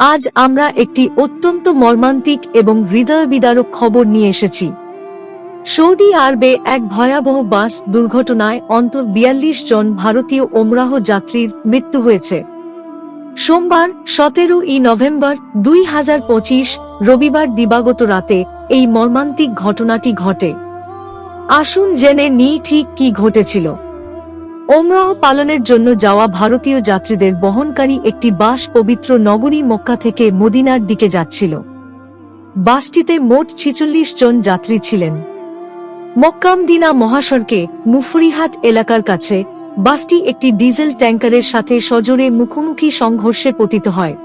আজ আমরা একটি অত্যন্ত মর্মান্তিক এবং হৃদয় বিদারক খবর নিয়ে এসেছি। সৌদি আরবে এক ভয়াবহ বাস দুর্ঘটনায় অন্তত বিয়াল্লিশ জন ভারতীয় ওমরাহ যাত্রীর মৃত্যু হয়েছে। সোমবার সতেরো ই নভেম্বর দুই হাজার পঁচিশ রবিবার দিবাগত রাতে এই মর্মান্তিক ঘটনাটি ঘটে। আসুন জেনে নিই ঠিক কি ঘটেছিল। ওমরাহ পালনের জন্য যাওয়া ভারতীয় যাত্রীদের বহনকারী একটি বাস পবিত্র নগরী মক্কা থেকে মদিনার দিকে যাচ্ছিল। বাসটিতে মোট ছিচল্লিশ জন যাত্রী ছিলেন। মক্কামদিনা মহাসড়কে মুফরিহাট এলাকার কাছে বাসটি একটি ডিজেল ট্যাঙ্কারের সাথে সজোরে মুখোমুখি সংঘর্ষে পতিত হয়।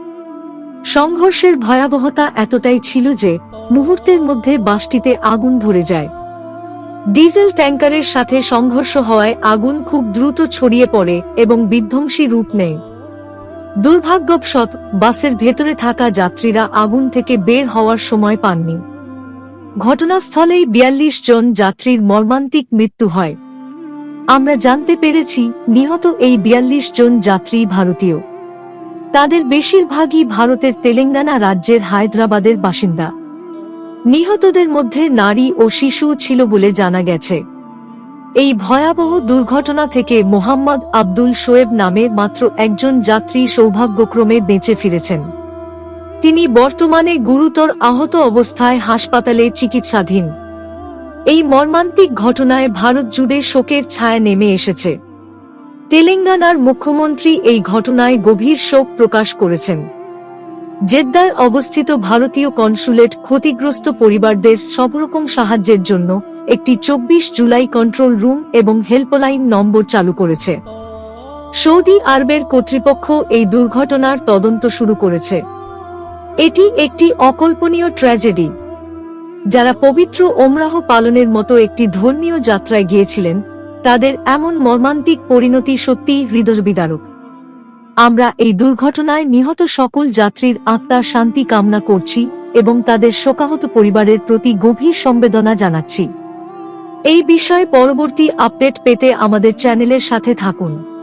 সংঘর্ষের ভয়াবহতা এতটাই ছিল যে মুহূর্তের মধ্যে বাসটিতে আগুন ধরে যায়। ডিজেল ট্যাঙ্কারের সাথে সংঘর্ষ হওয়ায় আগুন খুব দ্রুত ছড়িয়ে পড়ে এবং বিধ্বংসী রূপ নেয়। দুর্ভাগ্যবশত, বাসের ভেতরে থাকা যাত্রীরা আগুন থেকে বের হওয়ার সময় পাননি। ঘটনাস্থলেই বিয়াল্লিশ জন যাত্রীর মর্মান্তিক মৃত্যু হয়। আমরা জানতে পেরেছি, নিহত এই বিয়াল্লিশ জন যাত্রী ভারতীয়। তাদের বেশিরভাগই ভারতের তেলেঙ্গানা রাজ্যের হায়দ্রাবাদের বাসিন্দা। নিহতদের মধ্যে নারী ও শিশু ছিল বলে জানা গেছে। এই ভয়াবহ দুর্ঘটনা থেকে মোহাম্মদ আব্দুল শোয়েব নামে মাত্র একজন যাত্রী সৌভাগ্যক্রমে বেঁচে ফিরেছেন। তিনি বর্তমানে গুরুতর আহত অবস্থায় হাসপাতালে চিকিৎসাধীন। এই মর্মান্তিক ঘটনায় ভারত জুড়ে শোকের ছায়া নেমে এসেছে। তেলেঙ্গানার মুখ্যমন্ত্রী এই ঘটনায় গভীর শোক প্রকাশ করেছেন। জেদ্দায় অবস্থিত ভারতীয় কনসুলেট ক্ষতিগ্রস্ত পরিবারদের সবরকম সাহায্যের জন্য একটি চব্বিশ জুলাই কন্ট্রোল রুম এবং হেল্পলাইন নম্বর চালু করেছে। সৌদি আরবের কর্তৃপক্ষ এই দুর্ঘটনার তদন্ত শুরু করেছে। এটি একটি অকল্পনীয় ট্র্যাজেডি। যারা পবিত্র ওমরাহ পালনের মতো একটি ধর্মীয় যাত্রায় গিয়েছিলেন, তাদের এমন মর্মান্তিক পরিণতি সত্যিই হৃদয়বিদারক। আমরা এই দুর্ঘটনায় নিহত সকল যাত্রীর আত্মার শান্তি কামনা করছি এবং তাদের শোকাহত পরিবারের প্রতি গভীর সম্বেদনা জানাচ্ছি। এই বিষয়ে পরবর্তী আপডেট পেতে আমাদের চ্যানেলের সাথে থাকুন।